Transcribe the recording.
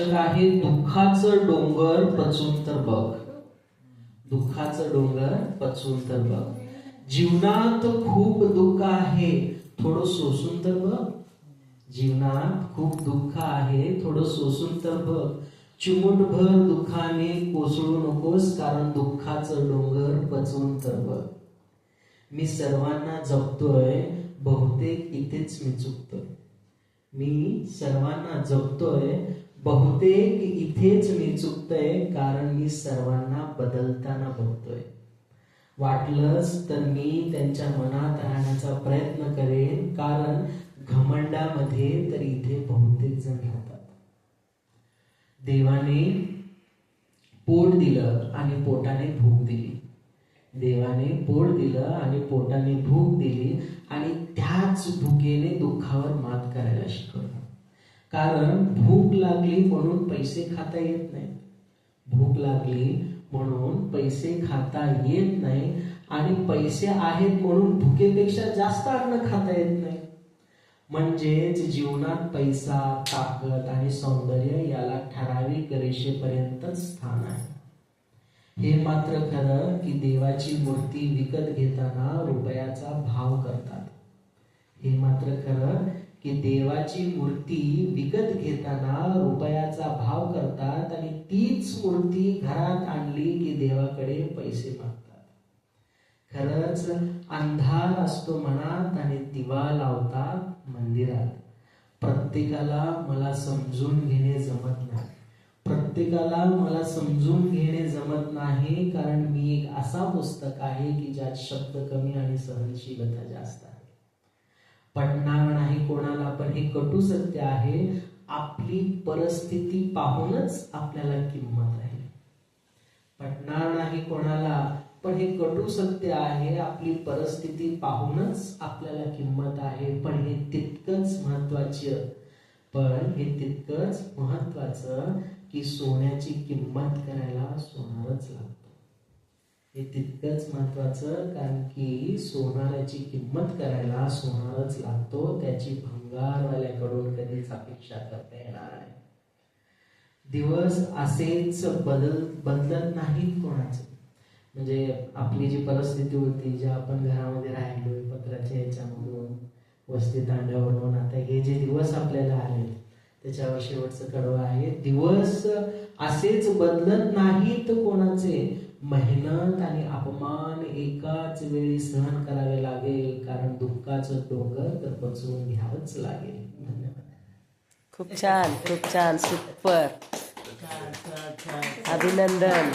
शीर्षक आहे दुःखाचं डोंगर पचून तर बघ. दुःखाचं डोंगर पचून तर बघ. जीवनात खूप दुःख आहे थोडं सोसून तर बघ. जीवनात खूप दुःख आहे थोडं सोसून तर बघ. चिमुटभर दुःखाने कोसळू नकोस कारण दुःखाचं डोंगर पचवून तर बघ. मी सर्वांना जपतोय बहुतेक इथेच मी चुकतोय. मी सर्वांना जपतोय बहुतेक इथेच मी चुकतोय कारण मी सर्वांना बदलताना बघतोय. वाटलंच तर मी त्यांच्या मनात राहण्याचा प्रयत्न करेन कारण घमंडामध्ये तर इथे बहुतेक जण राहतात. देवाने पोट दिलं आणि पोटाने भूक दिली. देवाने पोट दिलं आणि पोटाने भूक दिली आणि त्याच भुकेने दुःखावर मात करायला शिकवलं. कारण भूक लागली म्हणून पैसे खाता येत नाही. भूक लागली म्हणून पैसे खाता येत नाही आणि पैसे आहेत म्हणून भुकेपेक्षा जास्त अन्न खाता येत नाही. म्हणजेच जीवनात पैसा ताकद आणि सौंदर्य याला ठराविक रेषेपर्यंतच स्थान आहे. हे मात्र खरं की देवाची मूर्ती विकत घेताना रुपयाचा भाव करतात. हे मात्र खरं की देवाची मूर्ती विकत घेताना रुपयाचा भाव करतात आणि तीच मूर्ती घरात आणली की देवाकडे पैसे मागतात. खरंच अंधार असतो मनात आणि दिवा लावतात मंदिरात. प्रत्येकाला मला समजून घेणे जमत नाही. प्रत्येकाला मला समजून घेणे जमत नाही कारण मी एक असा पुस्तक आहे की ज्यात शब्द कमी आणि सहनशीलता जास्त आहे. पण कोणाला पण हे कटू सत्य आहे आपली परिस्थिती पाहूनच आपल्याला किंमत आहे पटणार नाही कोणाला पण हे कटू सत्य आहे आपली परिस्थिती पाहूनच आपल्याला किंमत आहे पण हे तितकंच महत्वाचं पण हे तितकंच महत्वाचं की सोन्याची किंमत करायला सोन हे तितकंच महत्वाचं कारण की सोनाराची किंमत करायला सोनारच लागतो त्याची भंगारवाल्याकडून कधीच अपेक्षा करता येणार नाही. दिवस असेच बदल बदलत नाहीत कोणाचे. म्हणजे आपली जी परिस्थिती होती ज्या आपण घरामध्ये राहिलोय पत्राच्या ह्याच्यामधून वस्ती तांड्यावरून आता हे जे दिवस आपल्याला आले त्याच्यावर शेवटचं कडवं आहे. दिवस असेच बदलत नाहीत कोणाचे मेहनत आणि अपमान एकाच वेळी सहन करावे लागेल कारण दुःखाचं डोंगर तर पचवून घ्यावंच लागेल. धन्यवाद. खूप छान खूप छान सुपर अभिनंदन.